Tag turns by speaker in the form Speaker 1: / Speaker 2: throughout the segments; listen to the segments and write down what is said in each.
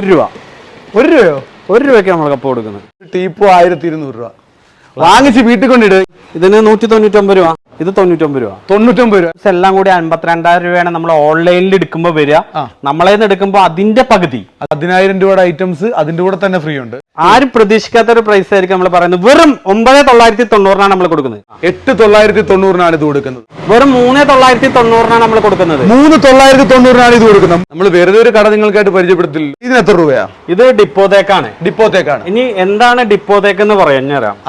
Speaker 1: ഒരു രൂപ.
Speaker 2: ഒരു രൂപയോ?
Speaker 1: ഒരു രൂപയ്ക്ക് നമ്മൾ കപ്പ് കൊടുക്കുന്നത്.
Speaker 2: ടീപ്പോ ആയിരത്തി ഇരുന്നൂറ് രൂപ. വാങ്ങിച്ച് വീട്ടിൽ കൊണ്ടിട്.
Speaker 1: ഇതിന് നൂറ്റി തൊണ്ണൂറ്റൊമ്പത് രൂപ. ഇത് തൊണ്ണൂറ്റൊമ്പത് രൂപ.
Speaker 2: തൊണ്ണൂറ്റൊമ്പത് രൂപ.
Speaker 1: ഇത് എല്ലാം കൂടി അൻപത്തിരണ്ടായിരം രൂപയാണ് നമ്മൾ ഓൺലൈനിൽ എടുക്കുമ്പോൾ വരിക. നമ്മളെ എടുക്കുമ്പോൾ അതിന്റെ പകുതി.
Speaker 2: പതിനായിരം രൂപയുടെ ഐറ്റംസ് അതിന്റെ കൂടെ തന്നെ ഫ്രീ ഉണ്ട്.
Speaker 1: ആരും പ്രതീക്ഷിക്കാത്ത ഒരു പ്രൈസ് ആയിരിക്കും നമ്മൾ പറയുന്നത്. വെറും ഒമ്പത് തൊള്ളായിരത്തി തൊണ്ണൂറിനാണ് നമ്മൾ കൊടുക്കുന്നത്.
Speaker 2: എട്ട് തൊള്ളായിരത്തി തൊണ്ണൂറിനാണ് ഇത് കൊടുക്കുന്നത്.
Speaker 1: വെറും മൂന്ന് തൊള്ളായിരത്തി തൊണ്ണൂറിനാണ് നമ്മൾ കൊടുക്കുന്നത്.
Speaker 2: മൂന്ന് തൊള്ളായിരത്തി തൊണ്ണൂറിനാണ് ഇത് കൊടുക്കുന്നത്. നമ്മൾ വെറുതെ ഒരു കട നിങ്ങൾക്കായിട്ട് പരിചയപ്പെടുത്തില്ല. ഇതിന് എത്ര രൂപയാ?
Speaker 1: ഇത് ഡിപ്പോതേക്കാണ്.
Speaker 2: ഡിപ്പോത്തേക്കാണ്
Speaker 1: ഇനി എന്താണ് ഡിപ്പോതേക്ക് എന്ന് പറയാം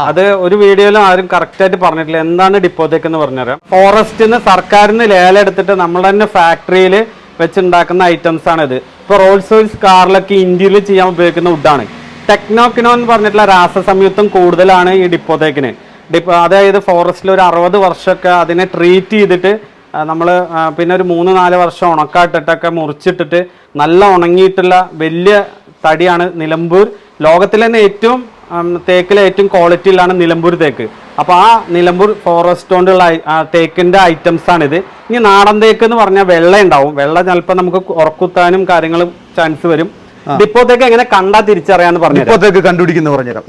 Speaker 1: അത് ഒരു വീഡിയോയിലും ആരും കറക്റ്റ് ആയിട്ട് പറഞ്ഞിട്ടില്ല. എന്താണ് ഡിപ്പോതേക്ക് എന്ന് പറഞ്ഞുതരാം. സർക്കാരിൽ സർക്കാരിന് ലേലം എടുത്തിട്ട് നമ്മൾ തന്നെ ഫാക്ടറിയിൽ വെച്ചുണ്ടാക്കുന്ന ഐറ്റംസ് ആണ് ഇത് ഇപ്പൊ റോൾസ് റോയ്സ് കാറിലൊക്കെ ഇന്ത്യയിൽ ചെയ്യാൻ ഉപയോഗിക്കുന്ന വുഡാണ് ടെക്നോക്കിനോ എന്ന് പറഞ്ഞിട്ടുള്ള രാസസംയുക്തം കൂടുതലാണ് ഈ ഡിപ്പോത്തേക്കിന് ഡിപ്പോ അതായത് ഫോറസ്റ്റിൽ ഒരു അറുപത് വർഷമൊക്കെ അതിനെ ട്രീറ്റ് ചെയ്തിട്ട് നമ്മൾ പിന്നെ ഒരു മൂന്ന് നാല് വർഷം ഉണക്കാട്ടിട്ടൊക്കെ മുറിച്ചിട്ടിട്ട് നല്ല ഉണങ്ങിയിട്ടുള്ള വലിയ തടിയാണ് നിലമ്പൂർ. ലോകത്തിലെ തന്നെ ഏറ്റവും തേക്കിലെ ഏറ്റവും ക്വാളിറ്റി ക്വാളിറ്റിയിലാണ് നിലമ്പൂർ തേക്ക്. അപ്പോൾ ആ നിലമ്പൂർ ഫോറസ്റ്റ് കൊണ്ടുള്ള തേക്കിന്റെ ആ തേക്കിന്റെ ഐറ്റംസ് ആണിത്. ഇനി നാടൻ തേക്ക് എന്ന് പറഞ്ഞാൽ വെള്ള ഉണ്ടാവും. വെള്ള ചിലപ്പോൾ നമുക്ക് ഉറക്കുത്താനും കാര്യങ്ങളും ചാൻസ് വരും. ഡിപ്പോ തേക്ക് എങ്ങനെ കണ്ടാൽ തിരിച്ചറിയാന്ന് പറഞ്ഞു
Speaker 2: ഡിപ്പോത്തേക്ക് കണ്ടുപിടിക്കുന്ന പറഞ്ഞുതരാം.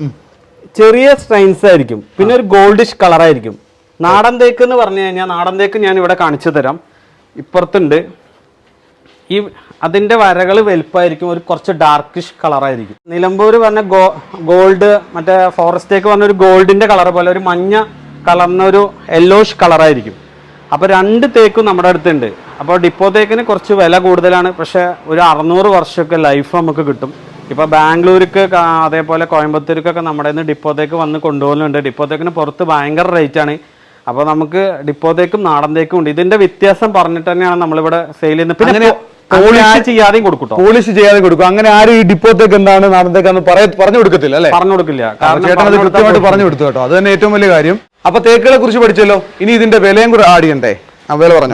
Speaker 1: ചെറിയ സ്ട്രെയിൻസ് ആയിരിക്കും. പിന്നെ ഒരു ഗോൾഡിഷ് കളറായിരിക്കും നാടൻ തേക്ക് എന്ന് പറഞ്ഞു കഴിഞ്ഞാൽ നാടൻ തേക്ക് ഞാൻ ഇവിടെ കാണിച്ചു തരാം. ഇപ്പുറത്തുണ്ട്. ഈ അതിന്റെ വരകൾ വലുപ്പമായിരിക്കും ഒരു കുറച്ച് ഡാർക്കിഷ് കളറായിരിക്കും നിലമ്പൂർ പറഞ്ഞ ഗോ ഗോൾഡ് മറ്റേ ഫോറസ്റ്റേക്ക് പറഞ്ഞ ഒരു ഗോൾഡിന്റെ കളർ പോലെ ഒരു മഞ്ഞ കളർന്ന ഒരു യെല്ലോഷ് കളറായിരിക്കും അപ്പോൾ രണ്ട് തേക്കും നമ്മുടെ അടുത്തുണ്ട്. അപ്പോൾ ഡിപ്പോ തേക്കിന് കുറച്ച് വില കൂടുതലാണ്. പക്ഷേ ഒരു അറുന്നൂറ് വർഷമൊക്കെ ലൈഫ് നമുക്ക് കിട്ടും. ഇപ്പോൾ ബാംഗ്ലൂർക്ക് അതേപോലെ കോയമ്പത്തൂർക്കൊക്കെ നമ്മുടെ നിന്ന് ഡിപ്പോത്തേക്ക് വന്ന് കൊണ്ടുപോകുന്നുണ്ട്. ഡിപ്പോത്തേക്കിന് പുറത്ത് ഭയങ്കര റേറ്റ് ആണ്. അപ്പോൾ നമുക്ക് ഡിപ്പോ തേക്കും നാടൻ തേക്കും ഉണ്ട്. ഇതിന്റെ വ്യത്യാസം പറഞ്ഞിട്ട് തന്നെയാണ് നമ്മളിവിടെ സെയിൽ ചെയ്യുന്നത്. പിന്നെ പോളിഷ് ചെയ്യാതെയും
Speaker 2: പോളിഷ് ചെയ്യാതെ കൊടുക്കും. അങ്ങനെ ആരും ഈ ഡിപ്പോത്തേക്ക് എന്താണ് നാടത്തേക്കാന്ന് പറഞ്ഞു കൊടുക്കത്തില്ല അല്ലെ?
Speaker 1: പറഞ്ഞു കൊടുക്കില്ല.
Speaker 2: ചേട്ടൻ അത് കൃത്യമായിട്ട് പറഞ്ഞു കൊടുത്തു കേട്ടോ. അത് തന്നെ ഏറ്റവും വലിയ കാര്യം. അപ്പൊ തേക്കുകളെ കുറിച്ച് പഠിച്ചല്ലോ. ഇനി ഇതിന്റെ വിലയും കൂടെ ആഡ് ചെയ്യണ്ടേ?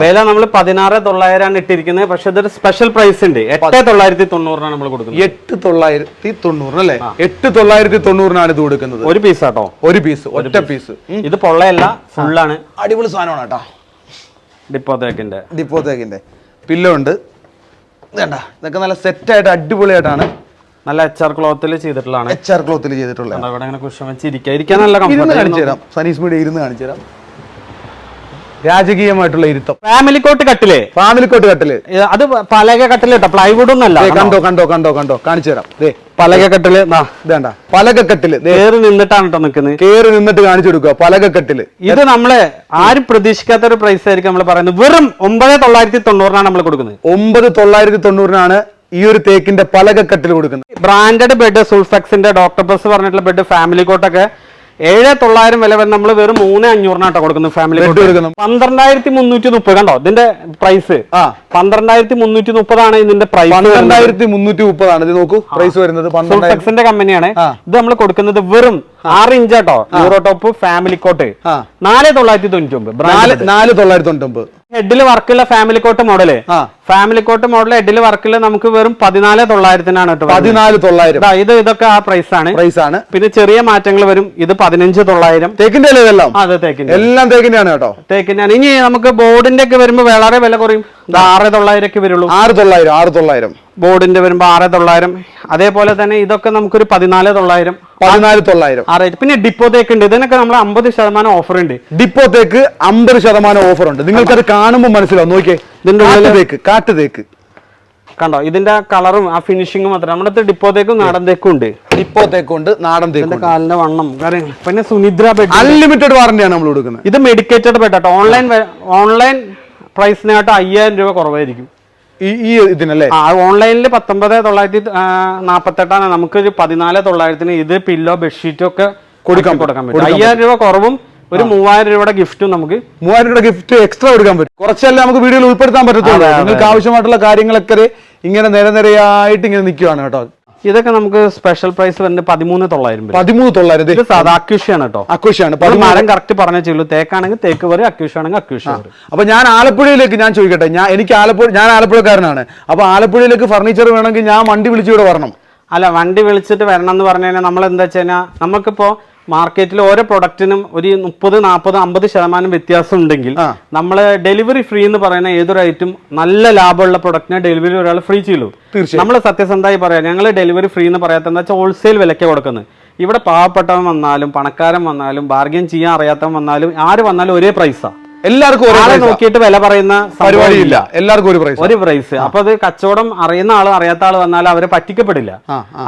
Speaker 2: വില
Speaker 1: നമ്മൾ പതിനാറ് തൊള്ളായിരമാണ് ഇട്ടിരിക്കുന്നത് പക്ഷെ ഇതൊരു സ്പെഷ്യൽ പ്രൈസ് ഉണ്ട്. എട്ട് തൊള്ളായിരത്തി തൊണ്ണൂറിനാണ് നമ്മൾ കൊടുക്കുന്നത്.
Speaker 2: എട്ട് തൊള്ളായിരത്തി തൊണ്ണൂറിന് അല്ലേ? എട്ട് തൊള്ളായിരത്തി തൊണ്ണൂറിനാണ് ഇത് കൊടുക്കുന്നത്.
Speaker 1: ഒരു പീസ് ആട്ടോ?
Speaker 2: ഒരു പീസ് ഒറ്റ പീസ്
Speaker 1: ഇത് പൊള്ളയല്ല ഫുള്ളാണ്
Speaker 2: അടിപൊളി സാധനമാണ് കേട്ടോ.
Speaker 1: ഡിപ്പോത്തേക്കിന്റെ
Speaker 2: ഡിപ്പോത്തേക്കിന്റെ പില്ലോ ഉണ്ട്. ഇതേണ്ട. ഇതൊക്കെ നല്ല സെറ്റായിട്ട് അടിപൊളിയായിട്ടാണ്.
Speaker 1: നല്ല എച്ച് ആർ ക്ലോത്തിൽ ചെയ്തിട്ടുള്ളതാണ്.
Speaker 2: എച്ച് ആർ ക്ലോത്തിൽ
Speaker 1: ഇവിടെ കുഷം ഇരിക്കാൻ നല്ല
Speaker 2: ഇരുന്ന് കാണിച്ചു തരാം. സനീസ് മീഡിയ ഇരുന്ന് കാണിച്ചു തരാം. രാജകീയമായിട്ടുള്ള ഇരുത്തം.
Speaker 1: ഫാമിലി കോട്ട് കട്ടിൽ.
Speaker 2: ഫാമിലി കോട്ട്
Speaker 1: കട്ടിൽ. അത് പലക കട്ടിൽ കേട്ടോ പ്ലൈവുഡ് ഒന്നല്ല
Speaker 2: കണ്ടോ കണ്ടോ കണ്ടോ കണ്ടോ. കാണിച്ചു തരാം. ദേ.
Speaker 1: പലക കട്ടിൽ ദാ,
Speaker 2: ഇതേണ്ട പലകക്കെട്ടിൽ.
Speaker 1: കേറി നിന്നിട്ടാണ് കേട്ടോ നിൽക്കുന്നത്
Speaker 2: കേറി നിന്നിട്ട് കാണിച്ചു കൊടുക്കുക പലകക്കെട്ടിൽ.
Speaker 1: ഇത് നമ്മളെ ആരും പ്രതീക്ഷിക്കാത്ത ഒരു പ്രൈസ് ആയിരിക്കും നമ്മൾ പറയുന്നത്. വെറും ഒമ്പത് തൊള്ളായിരത്തി തൊണ്ണൂറിനാണ് നമ്മൾ കൊടുക്കുന്നത്.
Speaker 2: ഒമ്പത് തൊള്ളായിരത്തി തൊണ്ണൂറിനാണ് ഈ ഒരു തേക്കിന്റെ പലകക്കെട്ടിൽ കൊടുക്കുന്നത്.
Speaker 1: ബ്രാൻഡഡ് ബെഡ് സുൾഫെക്സിന്റെ ഡോക്ടർ ബസ് പറഞ്ഞിട്ടുള്ള ബെഡ് ഫാമിലി കോട്ടൊക്കെ ഏഴ് തൊള്ളായിരം വില വരെ നമ്മൾ വെറും മൂന്ന് അഞ്ഞൂറിനാട്ടോ കൊടുക്കുന്നത് ഫാമിലി പന്ത്രണ്ടായിരത്തി മുന്നൂറ്റി മുപ്പത് കണ്ടോ? ഇതിന്റെ പ്രൈസ് പന്ത്രണ്ടായിരത്തി മുന്നൂറ്റി മുപ്പതാണ് ഇതിന്റെ പ്രൈസ്
Speaker 2: പന്ത്രണ്ടായിരത്തി മുന്നൂറ്റി മുപ്പതാണ്. ഇത് നോക്കൂ പ്രൈസ് വരുന്നത്
Speaker 1: സുൾഫെക്സിന്റെ കമ്പനിയാണ് ഇത് നമ്മൾ കൊടുക്കുന്നത് വെറും ആറ് ഇഞ്ചാട്ടോ. യൂറോ ടോപ്പ് ഫാമിലി കോട്ട് നാല് തൊള്ളായിരത്തി തൊണ്ണൂറ്റി ഒമ്പത്
Speaker 2: നാല് തൊള്ളായിരത്തി തൊണ്ണൂറ്റി തൊണ്ണൂറ്റൊമ്പത്
Speaker 1: ഹെഡിൽ വർക്കുള്ള family cot
Speaker 2: model
Speaker 1: family cot model ഹെഡിൽ വർക്കുള്ള നമുക്ക് വെറും പതിനാല് തൊള്ളായിരത്തിനാണ്.
Speaker 2: പതിനാല് തൊള്ളായിരം.
Speaker 1: ഇത് ഇതൊക്കെ ആ പ്രൈസ് ആണ്.
Speaker 2: പ്രൈസ് ആണ്.
Speaker 1: പിന്നെ ചെറിയ മാറ്റങ്ങൾ വരും. ഇത് പതിനഞ്ച് തൊള്ളായിരം.
Speaker 2: തേക്കിന്റെ ഇതെല്ലാം?
Speaker 1: അത് തേക്കിന്റെ.
Speaker 2: എല്ലാം തേക്കിന്റെ ആണ് കേട്ടോ.
Speaker 1: തേക്കിന്റെ ഇനി നമുക്ക് ബോർഡിന്റെ ഒക്കെ വരുമ്പോൾ വളരെ വില കുറയും. ആറ് തൊള്ളായിരം ഒക്കെ വരുള്ളൂ.
Speaker 2: ആറ് തൊള്ളായിരം ആറ് തൊള്ളായിരം.
Speaker 1: ബോർഡിന്റെ വരുമ്പോ ആറ് തൊള്ളായിരം. അതേപോലെ തന്നെ ഇതൊക്കെ നമുക്കൊരു പതിനാല് തൊള്ളായിരം.
Speaker 2: പതിനാല് തൊള്ളായിരം.
Speaker 1: ആ റേറ്റ് പിന്നെ ഡിപ്പോ തേക്ക് ഉണ്ട്. ഇതിനൊക്കെ നമ്മൾ അമ്പത് ശതമാനം ഓഫർ ഉണ്ട്
Speaker 2: ഡിപ്പോ തേക്ക് അമ്പത് ശതമാനം ഓഫർ ഉണ്ട് നിങ്ങൾക്ക് അത് കാണുമ്പോൾ മനസ്സിലാവും. നോക്കിയേ.
Speaker 1: ഇതിന്റെ
Speaker 2: ഉള്ളിൽ തേക്ക് കാട്ടു തേക്ക്
Speaker 1: കണ്ടോ? ഇതിന്റെ കളറും ആ ഫിനിഷിങ്ങും മാത്രം. നമ്മുടെ അടുത്ത് ഡിപ്പോ തേക്കും നാടൻ തേക്കും ഉണ്ട്.
Speaker 2: ഡിപ്പോ തേക്കുണ്ട് നാടൻ തേക്കും
Speaker 1: കാലിന്റെ വണ്ണം പിന്നെ സുനിദ്ര ബെഡ്
Speaker 2: അൺലിമിറ്റഡ് വാറന്റിയാണ് നമ്മൾ കൊടുക്കുന്നത്.
Speaker 1: ഇത് മെഡിക്കേറ്റഡ് ബെഡ് ആട്ടോ. ഓൺലൈൻ ഓൺലൈൻ പ്രൈസിനായിട്ട് അയ്യായിരം രൂപ കുറവായിരിക്കും.
Speaker 2: ഈ ഇതിനല്ലേ?
Speaker 1: ആ ഓൺലൈനിൽ പത്തൊമ്പത് തൊള്ളായിരത്തി നാപ്പത്തെട്ടാണ്. നമുക്ക് ഒരു പതിനാല് തൊള്ളായിരത്തിന് ഇത് പില്ലോ ബെഡ്ഷീറ്റും ഒക്കെ കൊടുക്കാൻ കൊടുക്കാൻ പറ്റും. അയ്യായിരം രൂപ കുറവും ഒരു മൂവായിരം രൂപയുടെ ഗിഫ്റ്റും നമുക്ക്
Speaker 2: മൂവായിരം രൂപയുടെ ഗിഫ്റ്റ് എക്സ്ട്രാ കൊടുക്കാൻ പറ്റും. കുറച്ചല്ലേ നമുക്ക് വീഡിയോയിൽ ഉൾപ്പെടുത്താൻ പറ്റത്തുള്ളൂ. നിങ്ങൾക്ക് ആവശ്യമായിട്ടുള്ള കാര്യങ്ങളൊക്കെ ഇങ്ങനെ നിരനിരയായിട്ട് ഇങ്ങനെ നിൽക്കുകയാണ് കേട്ടോ.
Speaker 1: ഇതൊക്കെ നമുക്ക് സ്പെഷ്യൽ പ്രൈസ് വരുന്നത് പതിമൂന്ന് തൊള്ളായിരം
Speaker 2: പതിമൂന്ന് തൊള്ളായിരം
Speaker 1: സാധാ അക്യൂഷ്യാണ് കേട്ടോ. അക്യൂഷ്യാണ് മരം കറക്റ്റ് പറഞ്ഞേ ചെയ്യുള്ളൂ. തേക്കാണെങ്കിൽ തേക്ക് വരും അക്യൂഷ് ആണെങ്കിൽ അക്യൂഷ്
Speaker 2: അപ്പൊ ഞാൻ ആലപ്പുഴയിലേക്ക് ഞാൻ ചോദിക്കട്ടെ. ഞാൻ എനിക്ക് ആലപ്പുഴ ഞാൻ ആലപ്പുഴക്കാരനാണ്. അപ്പൊ ആലപ്പുഴയിലേക്ക് ഫർണിച്ചർ വേണമെങ്കിൽ ഞാൻ വണ്ടി വിളിച്ചു ഇവിടെ വരണം.
Speaker 1: അല്ല വണ്ടി വിളിച്ചിട്ട് വരണം എന്ന് പറഞ്ഞു കഴിഞ്ഞാൽ നമ്മൾ എന്താ വെച്ച് കഴിഞ്ഞാൽ നമുക്കിപ്പോ മാർക്കറ്റിൽ ഓരോ പ്രൊഡക്റ്റിനും ഒരു മുപ്പത് നാൽപ്പത് അമ്പത് ശതമാനം വ്യത്യാസം ഉണ്ടെങ്കിൽ
Speaker 2: നമ്മളെ
Speaker 1: നമ്മൾ ഡെലിവറി ഫ്രീ എന്ന് പറയുന്ന ഏതൊരു ഐറ്റം നല്ല ലാഭമുള്ള പ്രൊഡക്റ്റിനെ ഡെലിവറി ഒരാൾ ഫ്രീ ചെയ്യുള്ളൂ
Speaker 2: തീർച്ചയായും.
Speaker 1: നമ്മൾ സത്യസന്ധമായി പറയാം ഞങ്ങൾ ഡെലിവറി ഫ്രീ എന്ന് പറയാത്ത എന്താ വെച്ചാൽ ഹോൾസെയിൽ വിലയ്ക്ക് കൊടുക്കുന്നത്. ഇവിടെ പാവപ്പെട്ടവൻ വന്നാലും പണക്കാരൻ വന്നാലും ബാർഗൈൻ ചെയ്യാൻ അറിയാത്തവൻ വന്നാലും ആര് വന്നാലും ഒരേ പ്രൈസാ
Speaker 2: എല്ലാവർക്കും
Speaker 1: നോക്കിയിട്ട് വില പറയുന്ന
Speaker 2: പരിപാടിയില്ല. എല്ലാവർക്കും ഒരു പ്രൈസ്
Speaker 1: ഒരു പ്രൈസ് അപ്പൊ അത് കച്ചവടം അറിയുന്ന ആൾ അറിയാത്ത ആൾ വന്നാൽ അവരെ പറ്റിക്കപ്പെടില്ല.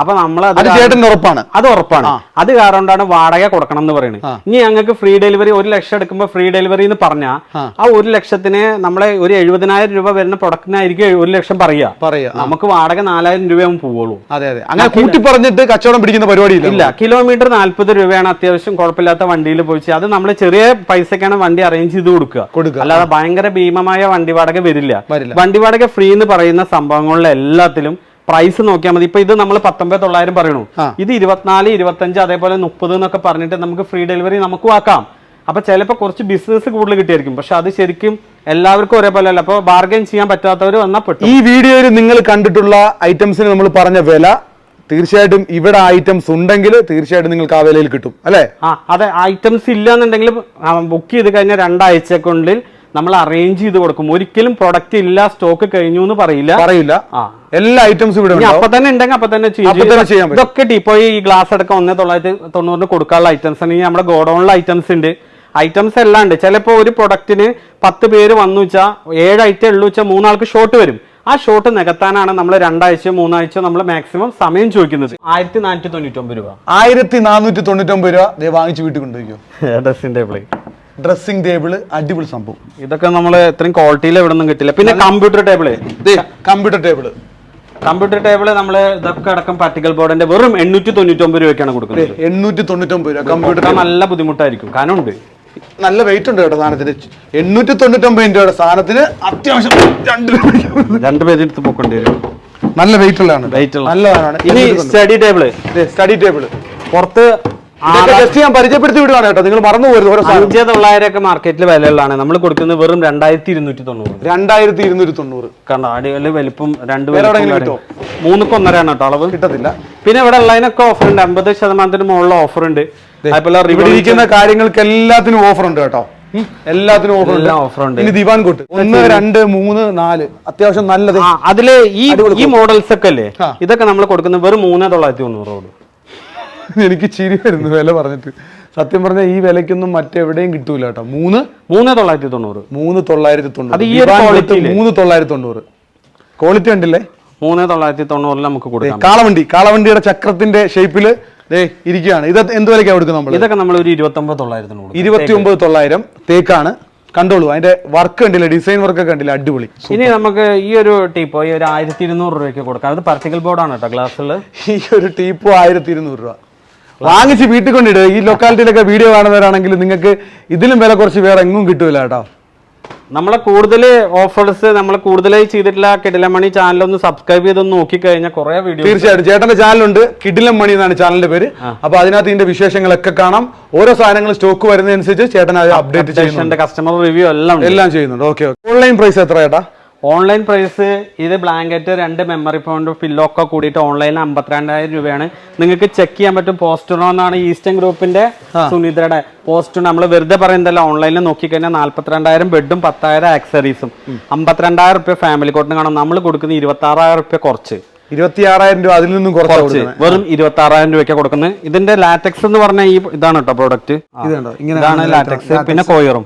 Speaker 1: അപ്പൊ നമ്മൾ
Speaker 2: അത് ചേട്ടന്റെ ഉറപ്പാണ്.
Speaker 1: അത് ഉറപ്പാണ്. അത് കാരണം വാടക കൊടുക്കണം എന്ന് പറയുന്നത് ഇനി ഞങ്ങൾക്ക് ഫ്രീ ഡെലിവറി ഒരു ലക്ഷം എടുക്കുമ്പോൾ ഫ്രീ ഡെലിവറി എന്ന് പറഞ്ഞാൽ ആ. ഒരു ലക്ഷത്തിന് നമ്മളെ ഒരു എഴുപതിനായിരം രൂപ വരുന്ന പ്രൊഡക്റ്റിനായിരിക്കും ഒരു ലക്ഷം
Speaker 2: പറയാ
Speaker 1: നമുക്ക് വാടക നാലായിരം രൂപയാവും പോവുള്ളൂ.
Speaker 2: അതെ അതെ. അങ്ങനെ കൂട്ടി പറഞ്ഞിട്ട് കച്ചവടം പിടിക്കുന്ന പരിപാടി
Speaker 1: ഇല്ല. കിലോമീറ്റർ നാല്പത് രൂപയാണ് അത്യാവശ്യം കുഴപ്പമില്ലാത്ത വണ്ടിയിൽ പോയി അത് നമ്മൾ ചെറിയ പൈസക്കാണ് വണ്ടി അറേഞ്ച് ചെയ്ത് കൊടുക്കുക. അല്ലാതെ ഭയങ്കര ഭീമമായ വണ്ടി വാടക വരില്ല. വണ്ടി വാടക ഫ്രീ എന്ന് പറയുന്ന സംഭവങ്ങളിൽ എല്ലാത്തിലും പ്രൈസ് നോക്കിയാൽ മതി. ഇപ്പൊ ഇത് നമ്മൾ പത്തൊമ്പത് തൊള്ളായിരം പറയണു ഇത് ഇരുപത്തിനാല് ഇരുപത്തഞ്ച് അതേപോലെ മുപ്പത് എന്നൊക്കെ പറഞ്ഞിട്ട് നമുക്ക് ഫ്രീ ഡെലിവറി നമുക്ക് ആക്കാം. അപ്പൊ ചിലപ്പോൾ കുറച്ച് ബിസിനസ് കൂടുതൽ കിട്ടിയായിരിക്കും. പക്ഷെ അത് ശരിക്കും എല്ലാവർക്കും ഒരേപോലെ അല്ല അപ്പൊ ബാർഗൈൻ ചെയ്യാൻ പറ്റാത്തവർ വന്നാൽ പെട്ടു.
Speaker 2: ഈ വീഡിയോയിൽ നിങ്ങൾ കണ്ടിട്ടുള്ള ഐറ്റംസിന് നമ്മൾ പറഞ്ഞ വില തീർച്ചയായിട്ടും ഇവിടെ ഐറ്റംസ് ഉണ്ടെങ്കിൽ തീർച്ചയായിട്ടും നിങ്ങൾക്ക് ആ വിലയിൽ കിട്ടും അല്ലേ?
Speaker 1: ആ അതെ ഐറ്റംസ് ഇല്ല എന്നുണ്ടെങ്കിൽ ബുക്ക് ചെയ്ത് കഴിഞ്ഞാൽ രണ്ടാഴ്ചക്കുള്ളിൽ നമ്മൾ അറേഞ്ച് ചെയ്ത് കൊടുക്കും. ഒരിക്കലും പ്രൊഡക്റ്റ് ഇല്ല സ്റ്റോക്ക് കഴിഞ്ഞു എന്ന് പറയില്ല.
Speaker 2: പറയില്ല. എല്ലാ ഐറ്റംസും ഇവിടെ
Speaker 1: അപ്പൊ തന്നെ ഉണ്ടെങ്കിൽ അപ്പൊ തന്നെ ചെയ്യാം. ഇതൊക്കെ ഇപ്പൊ ഈ ഗ്ലാസ് അടക്കം ഒന്നേ തൊള്ളായിരത്തി തൊണ്ണൂറിന് കൊടുക്കാനുള്ള ഐറ്റംസ് ആണ്. ഈ നമ്മുടെ ഗോഡൌണിലെ ഐറ്റംസ് ഉണ്ട്. ഐറ്റംസ് എല്ലാം ഉണ്ട്. ചിലപ്പോൾ ഒരു പ്രൊഡക്റ്റിന് പത്ത് പേര് വന്നു വെച്ചാൽ ഏഴ് ഐറ്റം ഉള്ളു വെച്ചാൽ മൂന്നാൾക്ക് ഷോർട്ട് വരും. ആ ഷോട്ട് നികത്താനാണ് നമ്മൾ രണ്ടാഴ്ച മൂന്നാഴ്ച നമ്മൾ മാക്സിമം സമയം ചോദിക്കുന്നത്. ആയിരത്തി നാനൂറ്റി തൊണ്ണൂറ്റൊമ്പത് രൂപ.
Speaker 2: ആയിരത്തി നാനൂറ്റി തൊണ്ണൂറ്റൊമ്പത് രൂപ ദേ വാങ്ങിച്ച് വീട്ടിൽ കൊണ്ടുപോയിക്കോ.
Speaker 1: ഡ്രസ്സിംഗ് ടേബിൾ
Speaker 2: ഡ്രസ്സിംഗ് ടേബിൾ അടിപൊളി സംഭവം.
Speaker 1: ഇതൊക്കെ നമ്മൾ ഇത്രയും ക്വാളിറ്റിയിൽ എവിടെ നിന്നും കിട്ടില്ല. പിന്നെ computer table
Speaker 2: computer table
Speaker 1: computer table നമ്മൾ ഇതൊക്കെ അടക്കം പാർട്ടിക്കൽ ബോർഡിന്റെ വെറും എണ്ണൂറ്റി തൊണ്ണൂറ്റി ഒമ്പത് രൂപയ്ക്കാണ് കൊടുക്കുന്നത്.
Speaker 2: എണ്ണൂറ്റി തൊണ്ണൂറ്റി ഒമ്പത് രൂപ കമ്പ്യൂട്ടർ
Speaker 1: നല്ല ബുദ്ധിമുട്ടായിരിക്കും. കാരണം ഉണ്ട്.
Speaker 2: നല്ല വെയിറ്റ് ഉണ്ട് കേട്ടോ സാധനത്തിന്. എണ്ണൂറ്റി തൊണ്ണൂറ്റൊമ്പത് രൂപയുടെ സാധനത്തിന് അത്യാവശ്യം രണ്ട്
Speaker 1: രണ്ട് പേര് എടുത്ത് പോക്കേണ്ടി വരും.
Speaker 2: നല്ല വെയിറ്റ് ഉള്ളതാണ്.
Speaker 1: വെയിറ്റ് ഉള്ള.
Speaker 2: നല്ലതാണ്
Speaker 1: ഇനി സ്റ്റഡി ടേബിൾ
Speaker 2: സ്റ്റഡി ടേബിൾ
Speaker 1: പുറത്ത്
Speaker 2: ജസ്റ്റ് ഞാൻ പരിചയപ്പെടുത്തി വിടുവാണ് കേട്ടോ. നിങ്ങൾ മറന്നു പോരുത് ഓരോ
Speaker 1: അഞ്ചേ തൊള്ളായിരം ഒക്കെ മാർക്കറ്റിൽ വിലയുള്ളതാണ്. നമ്മൾ കൊടുക്കുന്നത് വെറും രണ്ടായിരത്തി ഇരുന്നൂറ്റി തൊണ്ണൂറ്
Speaker 2: രണ്ടായിരത്തി ഇരുന്നൂറ്റി തൊണ്ണൂറ്
Speaker 1: കണ്ടോ? അടികളിൽ വലിപ്പം രണ്ട്
Speaker 2: വേറെ
Speaker 1: വലിപ്പം
Speaker 2: എവിടെയെങ്കിലും
Speaker 1: കാര്യം. ഒന്നരയാണ് കേട്ടോ അളവ്.
Speaker 2: കിട്ടത്തില്ല.
Speaker 1: പിന്നെ ഇവിടെ ഉള്ളതിനൊക്കെ ഓഫർ ഉണ്ട്. അമ്പത് ശതമാനത്തിന് മുകളിൽ ഓഫർ ഉണ്ട്.
Speaker 2: ഇവിടെ ഇരിക്കുന്ന കാര്യങ്ങൾക്ക് എല്ലാത്തിനും ഓഫർ ഉണ്ട് കേട്ടോ എല്ലാത്തിനും ഓഫർ ഉണ്ട്
Speaker 1: എല്ലാം ഉണ്ട്.
Speaker 2: ഇനി ദിവാൻ കൊട്ട്. ഒന്ന് രണ്ട് മൂന്ന് നാല്. അത്യാവശ്യം നല്ലത്.
Speaker 1: അതിൽ ഈ ഈ മോഡൽസ് ഒക്കെ അല്ലേ ഇതൊക്കെ നമ്മൾ കൊടുക്കുന്ന വെറും മൂന്ന് തൊള്ളായിരത്തി തൊണ്ണൂറോട്
Speaker 2: എനിക്ക് ചിരി വരുന്നു വില പറഞ്ഞിട്ട്. സത്യം പറഞ്ഞാൽ ഈ വിലയ്ക്കൊന്നും മറ്റെവിടെയും കിട്ടൂല കേട്ടോ. മൂന്ന്?
Speaker 1: മൂന്ന് തൊള്ളായിരത്തി തൊണ്ണൂറ്.
Speaker 2: മൂന്ന് തൊള്ളായിരത്തി തൊണ്ണൂറ്. മൂന്ന് തൊള്ളായിരത്തി തൊണ്ണൂറ്. ക്വാളിറ്റി ഉണ്ടല്ലേ
Speaker 1: മൂന്ന് തൊള്ളായിരത്തി തൊണ്ണൂറിൽ നമുക്ക് കൊടുക്കാം.
Speaker 2: കാളവണ്ടി. കാളവണ്ടിയുടെ ചക്രത്തിന്റെ ഷേപ്പിൽ ദേ ഇരിക്കുകയാണ്. ഇത് എന്ത് വിലക്കാണ് കൊടുക്കുന്നത് നമ്മൾ
Speaker 1: ഇതൊക്കെ നമ്മൾ ഒരു ഇരുപത്തി ഒമ്പത് തൊള്ളായിരത്തിന്
Speaker 2: ഇരുപത്തി ഒമ്പത് തൊള്ളായിരം. തേക്കാണ്. കണ്ടോളൂ അതിന്റെ വർക്ക് കണ്ടില്ല? ഡിസൈൻ വർക്ക് ഒക്കെ കണ്ടില്ല? അടിപൊളി.
Speaker 1: ഇനി നമുക്ക് ഈ ഒരു ടീപ്പോ ഈ ഒരു ആയിരത്തി ഇരുന്നൂറ് രൂപയ്ക്ക് കൊടുക്കാം. അത് പാർട്ടിക്കൽ ബോർഡാണ് കേട്ടോ ഗ്ലാസ്സിൽ
Speaker 2: ഈ ഒരു ടീപ്പോ ആയിരത്തി ഇരുന്നൂറ് രൂപ. വാങ്ങിച്ച് വീട്ടിൽ കൊണ്ടിടുക ഈ ലൊക്കാലിറ്റിയിലൊക്കെ വീഡിയോ കാണുന്നവരാണെങ്കിൽ നിങ്ങൾക്ക് ഇതിലും വില കുറച്ച് വേറെ എങ്ങും കിട്ടൂല കേട്ടോ.
Speaker 1: നമ്മളെ കൂടുതൽ ഓഫേഴ്സ് നമ്മൾ കൂടുതലായി ചെയ്തിട്ടുള്ള കിടിലമണി ചാനൽ ഒന്ന് സബ്സ്ക്രൈബ് ചെയ്തൊന്ന് നോക്കിക്കഴിഞ്ഞാൽ കുറെ വീഡിയോ
Speaker 2: തീർച്ചയായിട്ടും. ചേട്ടന്റെ ചാനലുണ്ട് കിടിലം മണി എന്നാണ് ചാനലിന്റെ പേര്. അപ്പൊ അതിനകത്ത് ഇതിന്റെ വിശേഷങ്ങളൊക്കെ കാണാം. ഓരോ സാധനങ്ങൾ സ്റ്റോക്ക് വരുന്നതനുസരിച്ച് ചേട്ടൻ അപ്ഡേറ്റ് ചെയ്യുന്നുണ്ട്.
Speaker 1: കസ്റ്റമർ റിവ്യൂ എല്ലാം
Speaker 2: എല്ലാം ചെയ്യുന്നുണ്ട്. ഓക്കെ ഓൺലൈൻ പ്രൈസ് എത്ര ചേട്ടാ?
Speaker 1: ഓൺലൈൻ പ്രൈസ് ഇത് ബ്ലാങ്കറ്റ് രണ്ട് മെമ്മറി ഫോണിന്റെ പില്ലോ ഒക്കെ കൂടിയിട്ട് ഓൺലൈനിൽ അമ്പത്തിരണ്ടായിരം രൂപയാണ്. നിങ്ങൾക്ക് ചെക്ക് ചെയ്യാൻ പറ്റും. പോസ്റ്ററോ എന്നാണ് ഈസ്റ്റേൺ ഗ്രൂപ്പിന്റെ സുനിതയുടെ പോസ്റ്റ് നമ്മൾ വെറുതെ പറയുന്നതല്ല ഓൺലൈനിൽ നോക്കിക്കഴിഞ്ഞാൽ നാല്പത്തിരണ്ടായിരം ബെഡും പത്തായിരം ആക്സറീസും അമ്പത്തിരണ്ടായിരം റുപ്യ ഫാമിലി കോട്ടിന് കാണാം. നമ്മൾ കൊടുക്കുന്ന ഇരുപത്തി ആറായിരം റുപ്യ കുറച്ച്.
Speaker 2: ഇരുപത്തി ആറായിരം രൂപ അതിൽ നിന്നും കുറച്ച്
Speaker 1: വെറും ഇരുപത്തി ആറായിരം രൂപയ്ക്ക് കൊടുക്കുന്നത്. ഇതിന്റെ ലാറ്റക്സ് എന്ന് പറഞ്ഞ ഈ ഇതാണ് കേട്ടോ പ്രോഡക്റ്റ് ഇതാണ് ലാറ്റക്സ് പിന്നെ കോയറും.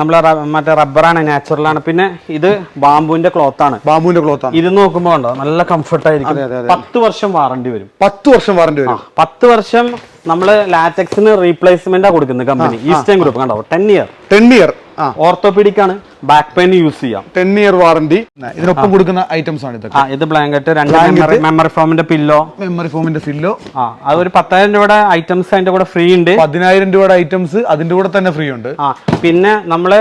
Speaker 1: നമ്മളെ മറ്റേ റബ്ബറാണ് നാച്ചുറൽ ആണ്. പിന്നെ ഇത് ബാമ്പുവിന്റെ ക്ലോത്ത് ആണ്.
Speaker 2: ബാമ്പുവിന്റെ ക്ലോത്ത് ആണ്.
Speaker 1: ഇത് നോക്കുമ്പോ ഉണ്ടോ നല്ല കംഫർട്ട് ആയിരിക്കും. പത്ത് വർഷം വാറണ്ടി വരും.
Speaker 2: പത്ത് വർഷം വാറണ്ടി വരും.
Speaker 1: പത്ത് വർഷം നമ്മൾ ലാറ്റക്സിന് റീപ്ലേസ്മെന്റാ കൊടുക്കുന്നത് കമ്പനി ഈസ്റ്റേൺ ഗ്രൂപ്പ് കണ്ടോ? Ten year
Speaker 2: ten year
Speaker 1: orthopaedic ആണ്. ബാക്ക് പെയിൻ യൂസ് ചെയ്യാം.
Speaker 2: ടെൻ ഇയർ വാറന്റി ഇതിനൊപ്പം കൊടുക്കുന്ന ഐറ്റംസ് ആണ് ഇതൊക്കെ.
Speaker 1: ഇത് ബ്ലാങ്കറ്റ് രണ്ട് മെമ്മറി ഫോമിന്റെ പില്ലോ
Speaker 2: മെമ്മറി ഫോമിന്റെ പില്ലോ
Speaker 1: ആ അത് ഒരു പത്തായിരം രൂപയുടെ ഐറ്റംസ് അതിന്റെ കൂടെ ഫ്രീ ഉണ്ട്.
Speaker 2: പതിനായിരം രൂപയുടെ ഐറ്റംസ് അതിന്റെ കൂടെ തന്നെ ഫ്രീ ഉണ്ട്.
Speaker 1: ആ പിന്നെ നമ്മൾ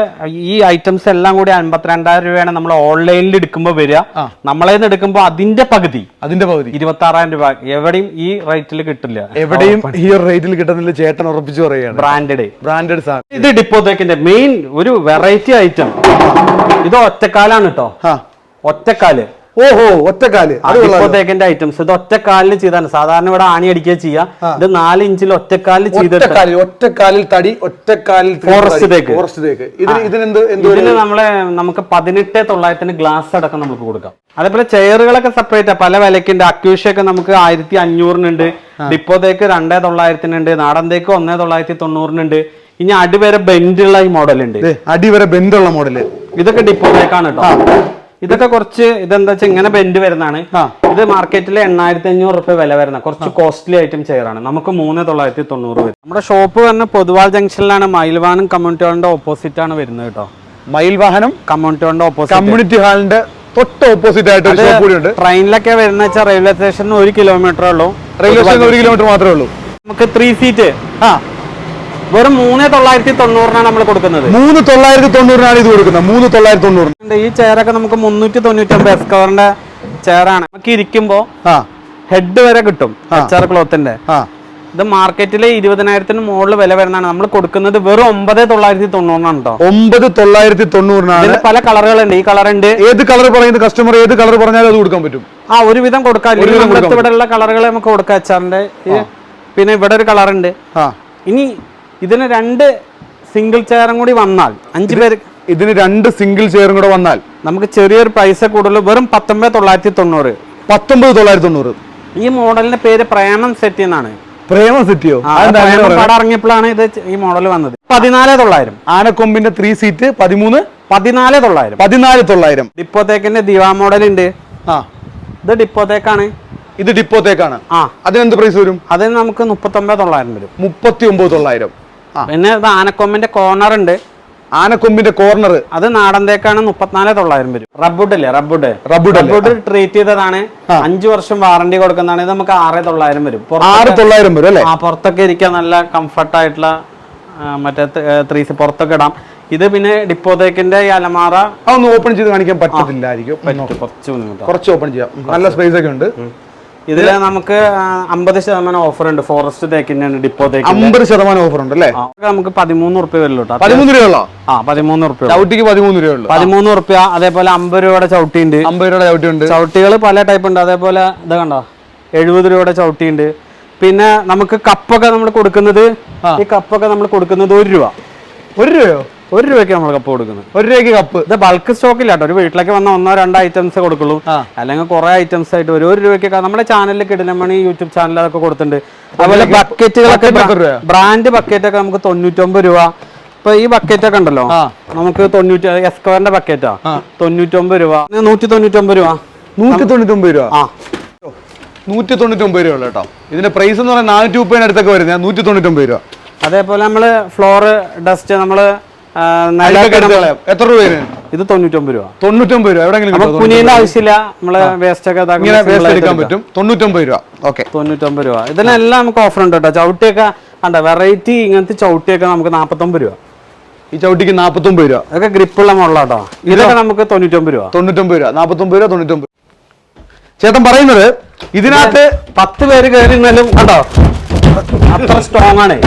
Speaker 1: ഈ ഐറ്റംസ് എല്ലാം കൂടി അൻപത്തിരണ്ടായിരം രൂപയാണ് നമ്മൾ ഓൺലൈനിൽ എടുക്കുമ്പോൾ വരിക.
Speaker 2: നമ്മളേന്ന്
Speaker 1: നമ്മളെ എടുക്കുമ്പോൾ അതിന്റെ പകുതി.
Speaker 2: അതിന്റെ പകുതി.
Speaker 1: ഇരുപത്തി ആറായിരം രൂപ. എവിടെയും ഈ റേറ്റിൽ കിട്ടില്ല.
Speaker 2: എവിടെയും ഈ ഒരു റേറ്റിൽ കിട്ടുന്നില്ല ചേട്ടൻ ഉറപ്പിച്ചു പറയുകയാണ്.
Speaker 1: ബ്രാൻഡഡ്
Speaker 2: ബ്രാൻഡഡ് സാധനം
Speaker 1: ഇത് ഡിപ്പോത്തേക്കിന്റെ മെയിൻ ഒരു വെറൈറ്റി ഐറ്റം ഇത് ഒറ്റക്കാലാണ് കേട്ടോ ഒറ്റക്കാൽ.
Speaker 2: ഓഹോ ഒറ്റക്കാൽ.
Speaker 1: ഇപ്പോഴത്തേക്കിന്റെ ഐറ്റംസ് ഇത് ഒറ്റക്കാലിൽ ചെയ്താണ്. സാധാരണ ഇവിടെ ആണി അടിക്കുക ചെയ്യാം. ഇത് നാല് ഇഞ്ചിൽ ഒറ്റക്കാലിൽ ചെയ്തിട്ട്
Speaker 2: ഒറ്റക്കാലിൽ തടി ഒറ്റക്കാലിൽ
Speaker 1: ഫോറസ്റ്റിലേക്ക് തേക്ക്.
Speaker 2: ഫോറസ്റ്റ് തേക്ക് ഇതിന്
Speaker 1: നമ്മളെ നമുക്ക് പതിനെട്ട് തൊള്ളായിരത്തിന് ഗ്ലാസ് അടക്കം നമുക്ക് കൊടുക്കാം. അതേപോലെ ചെയറുകളൊക്കെ സെപ്പറേറ്റ് പല വിലക്കുണ്ട്. അക്യൂഷയൊക്കെ നമുക്ക് ആയിരത്തി അഞ്ഞൂറിനുണ്ട് ഡിപ്പോത്തേക്ക് രണ്ടേ തൊള്ളായിരത്തിനുണ്ട് നാടൻ തേക്ക് ഒന്നേ തൊള്ളായിരത്തി തൊണ്ണൂറിനുണ്ട് ഇനി അടിവരെ ബെൻഡുള്ള ഈ മോഡൽ ഉണ്ട്.
Speaker 2: ദേ, അടി വരെ ബെന്തുള്ള മോഡൽ
Speaker 1: ഇതൊക്കെ ഡിപ്പോത്തേക്കാണ് കേട്ടോ. ഇതൊക്കെ കുറച്ച് ഇതെന്താ വെച്ചാൽ ഇങ്ങനെ ബെൻഡ് വരുന്നതാണ്. ഇത് മാർക്കറ്റിൽ എണ്ണായിരത്തി അഞ്ഞൂറ് റുപ്യ വില വരുന്ന കുറച്ച് കോസ്റ്റ്ലി ഐറ്റം ചെയറാണ്. നമുക്ക് മൂന്ന് തൊള്ളായിരത്തി തൊണ്ണൂറ് വരും. നമ്മുടെ ഷോപ്പ് വരുന്ന പൊതുവാൾ ജംഗ്ഷനിലാണ്. മയിൽവാനും കമ്മ്യൂണിറ്റി ഹാളിന്റെ ഓപ്പോസിറ്റ് ആണ് വരുന്നത് കേട്ടോ.
Speaker 2: മയിൽവാഹനം?
Speaker 1: കമ്മ്യൂണിറ്റി ഹാളിന്റെ ഓപ്പോസിറ്റ്
Speaker 2: കമ്മ്യൂണിറ്റി ഹാളിന്റെ തൊട്ട് ഓപ്പോസിറ്റ് ആയിട്ട് ഒരു ഷോപ്പ് കൂടി ഉണ്ട്
Speaker 1: ട്രെയിനിലൊക്കെ വരുന്ന വെച്ചാൽ റെയിൽവേ സ്റ്റേഷനിൽ ഒരു കിലോമീറ്റർ ഉള്ളൂ.
Speaker 2: റെയിൽവേ സ്റ്റേഷൻ ഒരു കിലോമീറ്റർ മാത്രമേ ഉള്ളൂ.
Speaker 1: നമുക്ക് ത്രീ സീറ്റ്
Speaker 2: ആ.
Speaker 1: വെറും മൂന്ന് തൊള്ളായിരത്തി തൊണ്ണൂറിനാണ് നമ്മൾ കൊടുക്കുന്നത്.
Speaker 2: മൂന്ന് തൊള്ളായിരത്തി തൊണ്ണൂറിനാണ് ഇത് കൊടുക്കുന്നത്. മൂന്ന് തൊള്ളായിരത്തി തൊണ്ണൂറിന്.
Speaker 1: ഈ ചെയറൊക്കെ നമുക്ക് മുന്നൂറ്റി തൊണ്ണൂറ്റൊമ്പത് എസ് കവറിന്റെ ചെയറാണ്. നമുക്ക്
Speaker 2: ഇരിക്കുമ്പോ
Speaker 1: ഹെഡ് വരെ കിട്ടും എച്ച് ക്ലോത്തിന്റെ ഇത് മാർക്കറ്റിലെ ഇരുപതിനായിരത്തിന് മുകളിൽ വില വരുന്നതാണ്. നമ്മൾ കൊടുക്കുന്നത് വെറും ഒമ്പത് തൊള്ളായിരത്തി തൊണ്ണൂറിനാണ് കേട്ടോ
Speaker 2: ഒമ്പത് തൊള്ളായിരത്തി തൊണ്ണൂറിനാണ്.
Speaker 1: പല കളറുകളുണ്ട്. ഈ കളറുണ്ട്.
Speaker 2: ഏത് കളർ പറയുന്നത് കസ്റ്റമർ ഏത് കളർ പറഞ്ഞാലും അത് കൊടുക്കാൻ പറ്റും.
Speaker 1: ആ ഒരുവിധം കൊടുക്കാം.
Speaker 2: ഒരുവിധം
Speaker 1: നമ്മുടെ
Speaker 2: കൊടുക്കാം.
Speaker 1: ഇവിടെ ഉള്ള കളറുകൾ നമുക്ക് കൊടുക്കാം അച്ചാറിന്റെ പിന്നെ ഇവിടെ ഒരു കളറുണ്ട്. ഇനി ഇതിന് രണ്ട് സിംഗിൾ ചെയറും കൂടി വന്നാൽ അഞ്ച് പേര്
Speaker 2: ഇതിന് രണ്ട് സിംഗിൾ ചെയറും കൂടെ വന്നാൽ.
Speaker 1: നമുക്ക് ചെറിയൊരു പൈസ കൂടുതൽ വെറും പത്തൊമ്പത് തൊള്ളായിരത്തി തൊണ്ണൂറ്
Speaker 2: പത്തൊമ്പത് തൊള്ളായിരത്തി തൊണ്ണൂറ്
Speaker 1: ഈ മോഡലിന്റെ പേര് പ്രേമം സെറ്റ് എന്നാണ്.
Speaker 2: പ്രേമ സിറ്റിയോ
Speaker 1: ഇറങ്ങിയപ്പോഴാണ് ഇത് ഈ മോഡൽ വന്നത്. പതിനാല് തൊള്ളായിരം.
Speaker 2: ആനക്കൊമ്പിന്റെ ത്രീ സീറ്റ് പതിമൂന്ന്?
Speaker 1: പതിനാല് തൊള്ളായിരം.
Speaker 2: പതിനാല് തൊള്ളായിരം.
Speaker 1: ഡിപ്പോത്തേക്കിന്റെ ദിവാ മോഡൽ ഉണ്ട്.
Speaker 2: ആ.
Speaker 1: ഇത് ഡിപ്പോത്തേക്കാണ്.
Speaker 2: ഇത് ഡിപ്പോത്തേക്കാണ്.
Speaker 1: ആ.
Speaker 2: അതിനെന്ത് പ്രൈസ് വരും?
Speaker 1: അതിന് നമുക്ക് മുപ്പത്തി ഒമ്പത് തൊള്ളായിരം വരും.
Speaker 2: മുപ്പത്തി ഒമ്പത് തൊള്ളായിരം.
Speaker 1: പിന്നെ ഇത് ആനക്കൊമ്പിന്റെ കോർണർ ഉണ്ട്.
Speaker 2: ആനക്കൊമ്പിന്റെ കോർണർ
Speaker 1: അത് നാടൻ തേക്കാണ് മുപ്പത്തിനാല് തൊള്ളായിരം വരും. റബ്ബുഡ്? അല്ലേ റബ്ബുഡ്
Speaker 2: റബ്ബുഡ്
Speaker 1: റബ്ബുഡ് ട്രീറ്റ് ചെയ്തതാണ് അഞ്ചു വർഷം വാറണ്ടി കൊടുക്കുന്നതാണ്. ഇത് നമുക്ക് ആറ് തൊള്ളായിരം വരും.
Speaker 2: ആറ് തൊള്ളായിരം വരും അല്ലേ?
Speaker 1: ആ പുറത്തൊക്കെ ഇരിക്കാൻ നല്ല കംഫർട്ട് ആയിട്ടുള്ള മറ്റേ ത്രീസ് പുറത്തൊക്കെ ഇടാം. ഇത് പിന്നെ ഡിപ്പോതേക്കിന്റെ ഈ അലമാറ
Speaker 2: ഓപ്പൺ ചെയ്ത് കാണിക്കാൻ പറ്റത്തില്ലായിരിക്കും.
Speaker 1: കുറച്ച്
Speaker 2: ഓപ്പൺ ചെയ്യാം. നല്ല സ്പേസ് ഒക്കെ ഉണ്ട്.
Speaker 1: ഇതിൽ നമുക്ക് അമ്പത് ശതമാനം ഓഫർ ഉണ്ട്. ഫോറസ്റ്റ് തേക്കിന്റെ ഡിപ്പോ തേക്ക്
Speaker 2: അമ്പത് ശതമാനം ഓഫർ ഉണ്ട് അല്ലേ?
Speaker 1: നമുക്ക് പതിമൂന്ന് റുപ്യ വരുള്ളൂ
Speaker 2: പതിമൂന്ന് രൂപയുള്ള
Speaker 1: ആ പതിമൂന്ന് റുപ്യ
Speaker 2: ചവിട്ടിക്ക് പതിമൂന്ന് രൂപയുള്ളൂ
Speaker 1: പതിമൂന്ന് റുപ്യ അതേപോലെ അമ്പത് രൂപയുടെ ചവിട്ടി ഉണ്ട്
Speaker 2: അമ്പത് രൂപയുടെ ചവിട്ടി ഉണ്ട്
Speaker 1: ചവിട്ടികൾ പല ടൈപ്പ് ഉണ്ട്. അതേപോലെ ഇത് കണ്ടോ? എഴുപത് രൂപയുടെ ചവിട്ടി ഉണ്ട് പിന്നെ നമുക്ക് കപ്പൊക്കെ നമ്മൾ കൊടുക്കുന്നത് ഈ കപ്പൊക്കെ നമ്മൾ കൊടുക്കുന്നത് ഒരു രൂപ.
Speaker 2: ഒരു രൂപയോ?
Speaker 1: ഒരു രൂപയ്ക്ക് നമ്മൾ കപ്പ് കൊടുക്കുന്നത്.
Speaker 2: ഒരു രൂപയ്ക്ക് കപ്പ്
Speaker 1: ഇത് ബൾക്ക് സ്റ്റോക്ക് ഇല്ല കേട്ടോ ഒരു വീട്ടിലേക്ക് വന്ന ഒന്നോ രണ്ടോ ഐറ്റംസ് കൊടുക്കുള്ളൂ. അല്ലെങ്കിൽ കുറെ ഐറ്റംസ് ആയിട്ട് ഒരു ഒരു രൂപയ്ക്ക് നമ്മുടെ ചാനലിൽ കിടലമണി യൂട്യൂബ് ചാനൽ അതൊക്കെ കൊടുത്തിട്ടുണ്ട്. അതുപോലെ ബക്കറ്റുകളൊക്കെ? ബ്രാൻഡ് ബക്കറ്റ് ഒക്കെ നമുക്ക് തൊണ്ണൂറ്റൊമ്പത് രൂപ. ഇപ്പൊ ഈ ബക്കറ്റ് ഒക്കെ ഉണ്ടല്ലോ. നമുക്ക് തൊണ്ണൂറ്റി എസ്കോറിന്റെ ബക്കറ്റാ തൊണ്ണൂറ്റൊമ്പത് രൂപ നൂറ്റി തൊണ്ണൂറ്റൊമ്പത് രൂപ.
Speaker 2: നൂറ്റി തൊണ്ണൂറ്റി ഒമ്പത് രൂപ.
Speaker 1: ആ.
Speaker 2: നൂറ്റി തൊണ്ണൂറ്റി ഒമ്പത് രൂപ കേട്ടോ. ഇതിന്റെ പ്രൈസ് എന്ന് പറഞ്ഞാൽ നാനൂറ്റി മുപ്പതിനടുത്തൊക്കെ വരുന്നത് നൂറ്റി തൊണ്ണൂറ്റി ഒമ്പത് രൂപ.
Speaker 1: അതേപോലെ നമ്മൾ ഫ്ലോർ ഡസ്റ്റ്
Speaker 2: നമ്മൾ എത്ര രൂപ
Speaker 1: ഇത് തൊണ്ണൂറ്റൊമ്പത് രൂപ.
Speaker 2: തൊണ്ണൂറ്റൊമ്പത് രൂപ. എവിടെയെങ്കിലും
Speaker 1: കുനിയുടെ ആവശ്യമില്ല. നമ്മൾ വേസ്റ്റ് ഒക്കെ
Speaker 2: ഇങ്ങനെ വേസ്റ്റ് എടുക്കാൻ പറ്റും. തൊണ്ണൂറ്റൊമ്പത് രൂപ. ഓക്കെ
Speaker 1: തൊണ്ണൂറ്റൊമ്പത് രൂപ. ഇതിനെല്ലാം നമുക്ക് ഓഫർ ഉണ്ട് കേട്ടോ. ചവിട്ടിയൊക്കെ അണ്ട വെറൈറ്റി ഇങ്ങനത്തെ ചവിട്ടിയൊക്കെ നമുക്ക് നാപ്പത്തൊമ്പത് രൂപ.
Speaker 2: ഈ ചവിട്ടിക്ക് നാൽപ്പത്തൊമ്പത് രൂപ.
Speaker 1: ഇതൊക്കെ ഗ്രിപ്പുള്ള മോഡലാട്ടോ ഇതൊക്കെ നമുക്ക് തൊണ്ണൂറ്റൊമ്പത് രൂപ.
Speaker 2: തൊണ്ണൂറ്റൊമ്പത് രൂപ. നാൽപ്പത്തൊമ്പത് രൂപ തൊണ്ണൂറ്റൊമ്പത് ചേട്ടൻ പറയുന്നത് ഇതിനകത്ത്
Speaker 1: പത്ത് പേര് കയറി നിന്നാലും കണ്ടോ? അത്ര സ്ട്രോങ് ആണ്.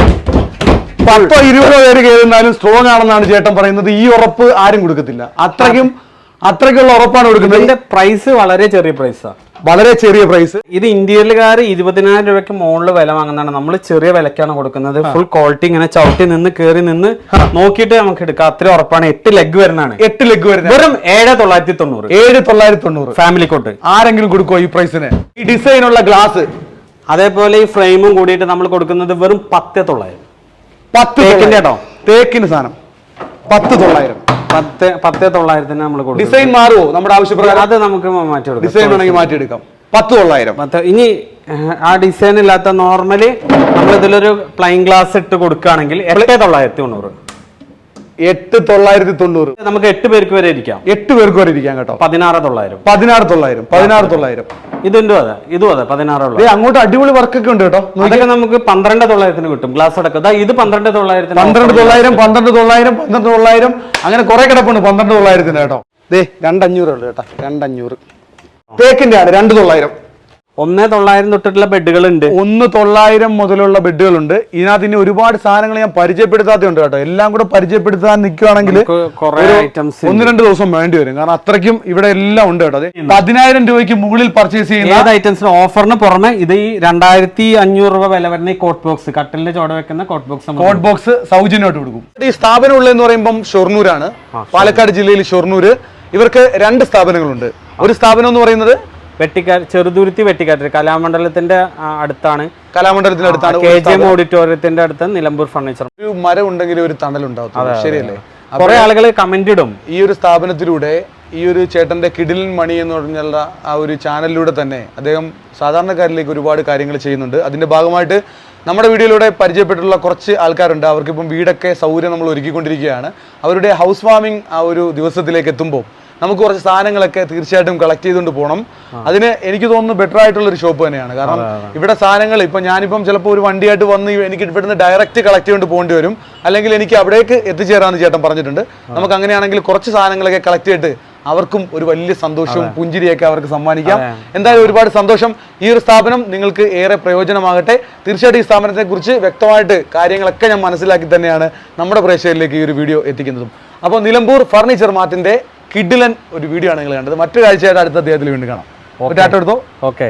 Speaker 2: പത്തോ ഇരുപതോ പേര് കയറുന്നാലും സ്ട്രോങ് ആണെന്നാണ് ചേട്ടൻ പറയുന്നത്. ഈ ഉറപ്പ് ആരും കൊടുക്കത്തില്ല. അത്രയ്ക്കും അത്രയ്ക്കുള്ള ഉറപ്പാണ് കൊടുക്കുന്നത്.
Speaker 1: ഇതിന്റെ പ്രൈസ് വളരെ ചെറിയ പ്രൈസാണ്
Speaker 2: വളരെ ചെറിയ പ്രൈസ്
Speaker 1: ഇത് ഇന്ത്യയിലുകാർ ഇരുപതിനായിരം രൂപയ്ക്ക് മുകളിൽ വില വാങ്ങുന്നതാണ്. നമ്മൾ ചെറിയ വിലക്കാണ് കൊടുക്കുന്നത്. ഫുൾ ക്വാളിറ്റി ഇങ്ങനെ ചവിട്ടി നിന്ന് കയറി നിന്ന് നോക്കിയിട്ട് നമുക്ക് എടുക്കാം. അത്ര ഉറപ്പാണ്. എട്ട് ലെഗ് വരുന്നതാണ്.
Speaker 2: എട്ട് ലെഗ് വരുന്നത്
Speaker 1: വെറും ഏഴ് തൊള്ളായിരത്തി തൊണ്ണൂറ്
Speaker 2: ഏഴ് തൊള്ളായിരത്തി തൊണ്ണൂറ്
Speaker 1: ഫാമിലി കോട്ട്
Speaker 2: ആരെങ്കിലും കൊടുക്കുമോ ഈ പ്രൈസിന് ഈ ഡിസൈനുള്ള ഗ്ലാസ്
Speaker 1: അതേപോലെ ഈ ഫ്രെയിമും കൂടിയിട്ട് നമ്മൾ കൊടുക്കുന്നത് വെറും പത്ത് തൊള്ളായിരം.
Speaker 2: പത്ത്
Speaker 1: തേക്കിന്റെ
Speaker 2: തൊള്ളായിരം. തേക്കിന് സാധനം. പത്ത് തൊള്ളായിരം.
Speaker 1: പത്ത് പത്ത് തൊള്ളായിരത്തിന് നമ്മൾ കൊടുക്കും.
Speaker 2: ഡിസൈൻ മാറുമോ നമ്മുടെ ആവശ്യപ്രകാരം?
Speaker 1: അത് നമുക്ക് മാറ്റി കൊടുക്കാം
Speaker 2: ഡിസൈൻ വേണമെങ്കിൽ മാറ്റിയെടുക്കാം പത്ത് തൊള്ളായിരം.
Speaker 1: പത്ത് ഇനി ആ ഡിസൈൻ ഇല്ലാത്ത നോർമലി നമ്മൾ ഇതിലൊരു പ്ലെയിൻ ഗ്ലാസ് ഇട്ട് കൊടുക്കുകയാണെങ്കിൽ എട്ട് തൊള്ളായിരത്തി തൊണ്ണൂറ്.
Speaker 2: എട്ട് തൊള്ളായിരത്തി തൊണ്ണൂറ്.
Speaker 1: നമുക്ക് എട്ട് പേർക്ക് വരെ ഇരിക്കാം.
Speaker 2: എട്ട് പേർക്ക് വരെ ഇരിക്കാം കേട്ടോ.
Speaker 1: പതിനാറ് തൊള്ളായിരം.
Speaker 2: പതിനാറ് തൊള്ളായിരം. പതിനാറ് തൊള്ളായിരം.
Speaker 1: ഇതും അതെ? ഇതും അതെ പതിനാറുള്ള
Speaker 2: ദേ അങ്ങോട്ട് അടിപൊളി വർക്ക് ഒക്കെ ഉണ്ട് കേട്ടോ.
Speaker 1: അതൊക്കെ നമുക്ക് പന്ത്രണ്ട് തൊള്ളായിരത്തിന് കിട്ടും ഗ്ലാസ് അടക്കം. ഇത് പന്ത്രണ്ട് തൊള്ളായിരത്തിന്
Speaker 2: പന്ത്രണ്ട് തൊള്ളായിരം പന്ത്രണ്ട് തൊള്ളായിരം പന്ത്രണ്ട് തൊള്ളായിരം. അങ്ങനെ കുറെ കിടപ്പുണ്ട് പന്ത്രണ്ട് തൊള്ളായിരത്തിന് കേട്ടോ. ദേ രണ്ടഞ്ഞൂറ് ഉള്ളു കേട്ടോ രണ്ടഞ്ഞൂറ്. തേക്കിന്റെ ആണ് രണ്ട് തൊള്ളായിരം.
Speaker 1: ഒന്നേ തൊള്ളായിരം തൊട്ടിട്ടുള്ള ബെഡുകൾ ഉണ്ട്
Speaker 2: ഒന്ന് തൊള്ളായിരം മുതലുള്ള ബെഡുകളുണ്ട്. ഇതിനകത്ത് ഇനി ഒരുപാട് സാധനങ്ങൾ ഞാൻ പരിചയപ്പെടുത്താത്തതുണ്ട് കേട്ടോ. എല്ലാം കൂടെ പരിചയപ്പെടുത്താൻ നിൽക്കുകയാണെങ്കിൽ
Speaker 1: ഐറ്റംസ്
Speaker 2: ഒന്ന് രണ്ട് ദിവസം വേണ്ടി വരും. കാരണം അത്രയ്ക്കും ഇവിടെ എല്ലാം ഉണ്ട് കേട്ടോ. പതിനായിരം രൂപയ്ക്ക് മുകളിൽ പർച്ചേസ് ചെയ്യുന്ന
Speaker 1: ഏത് ഐറ്റംസിന് ഓഫറിന് പുറമെ ഇത് ഈ രണ്ടായിരത്തി അഞ്ഞൂറ് രൂപ വില വരുന്ന ഈ കോട്ട് ബോക്സ് കട്ടിലിന്റെ ചോട വെക്കുന്ന കോട്ട് ബോക്സ്
Speaker 2: കോട്ട് ബോക്സ് സൗജന്യമായിട്ട് കൊടുക്കും. ഈ സ്ഥാപനം ഉള്ളതെന്ന് പറയുമ്പം ഷൊർണൂരാണ്. പാലക്കാട് ജില്ലയിൽ ഷൊർണൂര്. ഇവർക്ക് രണ്ട് സ്ഥാപനങ്ങളുണ്ട്. ഒരു സ്ഥാപനം എന്ന് പറയുന്നത്
Speaker 1: വെട്ടിക്കാ ചെറുതുരുത്തി വെട്ടിക്കാട്ടിൽ കലാമണ്ഡലത്തിന്റെ അടുത്താണ്.
Speaker 2: കലാമണ്ഡലത്തിന്റെ അടുത്താണ്
Speaker 1: കെ ജി എം ഓഡിറ്റോറിയത്തിന്റെ അടുത്ത് നിലമ്പൂർ ഫർണിച്ചർ.
Speaker 2: ഒരു മരം ഉണ്ടെങ്കിൽ ഒരു തണലുണ്ടാവും. ശരിയല്ലേ?
Speaker 1: കുറെ ആളുകൾ കമന്റ് ഇടും.
Speaker 2: ഈ ഒരു സ്ഥാപനത്തിലൂടെ ഈ ഒരു ചേട്ടന്റെ കിടിലിൻ മണി എന്ന് പറഞ്ഞുള്ള ആ ഒരു ചാനലിലൂടെ തന്നെ അദ്ദേഹം സാധാരണക്കാരിലേക്ക് ഒരുപാട് കാര്യങ്ങൾ ചെയ്യുന്നുണ്ട്. അതിന്റെ ഭാഗമായിട്ട് നമ്മുടെ വീഡിയോയിലൂടെ പരിചയപ്പെട്ടിട്ടുള്ള കുറച്ച് ആൾക്കാരുണ്ട്. അവർക്കിപ്പം വീടൊക്കെ സൗകര്യം നമ്മൾ ഒരുക്കിക്കൊണ്ടിരിക്കുകയാണ്. അവരുടെ ഹൗസ് വാമിംഗ് ആ ഒരു ദിവസത്തിലേക്ക് എത്തുമ്പോൾ നമുക്ക് കുറച്ച് സാധനങ്ങളൊക്കെ തീർച്ചയായിട്ടും കളക്ട് ചെയ്തുകൊണ്ട് പോകണം അതിന് എനിക്ക് തോന്നുന്നു ബെറ്റർ ആയിട്ടുള്ള ഒരു ഷോപ്പ് തന്നെയാണ്. കാരണം ഇവിടെ സാധനങ്ങൾ ഇപ്പം ഞാനിപ്പം ചിലപ്പോൾ ഒരു വണ്ടിയായിട്ട് വന്ന് എനിക്ക് ഇവിടുന്ന് ഡയറക്റ്റ് കളക്ട് ചെയ്തുകൊണ്ട് പോകേണ്ടി വരും. അല്ലെങ്കിൽ എനിക്ക് അവിടേക്ക് എത്തിച്ചേരാമെന്ന് ചേട്ടൻ പറഞ്ഞിട്ടുണ്ട്. നമുക്ക് അങ്ങനെയാണെങ്കിൽ കുറച്ച് സാധനങ്ങളൊക്കെ കളക്ട് ചെയ്തിട്ട് അവർക്കും ഒരു വലിയ സന്തോഷവും പുഞ്ചിരിയൊക്കെ അവർക്ക് സമ്മാനിക്കാം. എന്തായാലും ഒരുപാട് സന്തോഷം. ഈ ഒരു സ്ഥാപനം നിങ്ങൾക്ക് ഏറെ പ്രയോജനമാകട്ടെ. തീർച്ചയായിട്ടും ഈ സ്ഥാപനത്തെ കുറിച്ച് വ്യക്തമായിട്ട് കാര്യങ്ങളൊക്കെ ഞാൻ മനസ്സിലാക്കി തന്നെയാണ് നമ്മുടെ പ്രേക്ഷകരിലേക്ക് ഈ ഒരു വീഡിയോ എത്തിക്കുന്നതും. അപ്പോൾ നിലമ്പൂർ ഫർണിച്ചർ മാർട്ടിന്റെ കിഡിലൻ ഒരു വീഡിയോ ആണ് നിങ്ങൾ കണ്ടത്. മറ്റൊരു കാഴ്ചയായിട്ട് അടുത്ത അദ്ദേഹത്തിൽ വീണ്ടും കാണാം. ഓക്കെ. ടാറ്റ എടുത്തോ?
Speaker 1: ഓക്കെ.